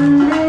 Amen.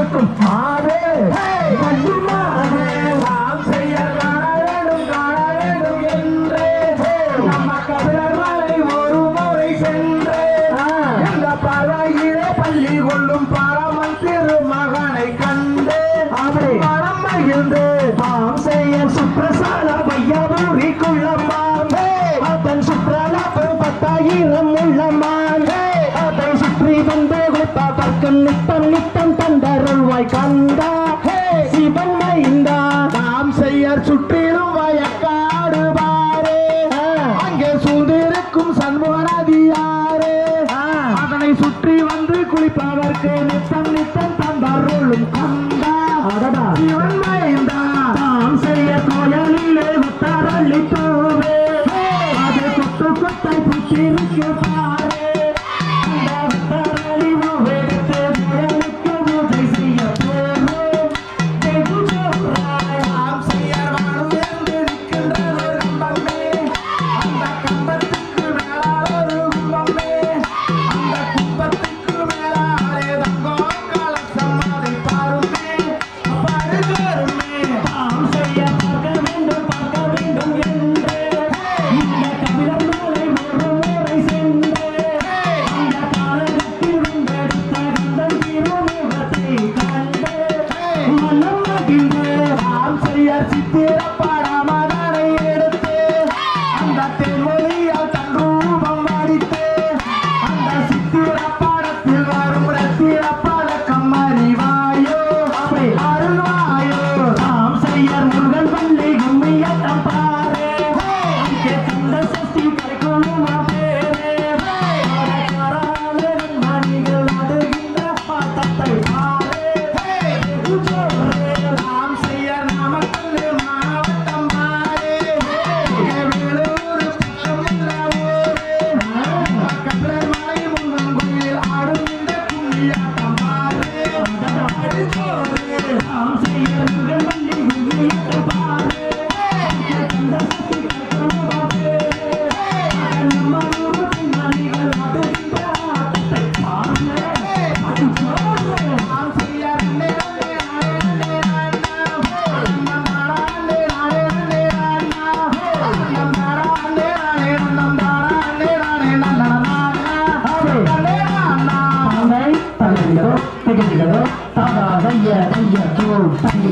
Santo Pai. Periyar சுற்றிலும் வயக்காடு பாரே அங்கே சூழ்ந்திருக்கும் சண்முகநதியாரே. அதனை சுற்றி வந்து குளிப்பதற்கு நித்தம் நித்தம் தந்தருளும் கந்தா. இவன் மைந்தா தாம் செய்ய கோயலிலே உத்தரளித்தோவே அது குத்து குத்தை Tiga, tiga, tiga, tiga, tiga, tiga, tiga,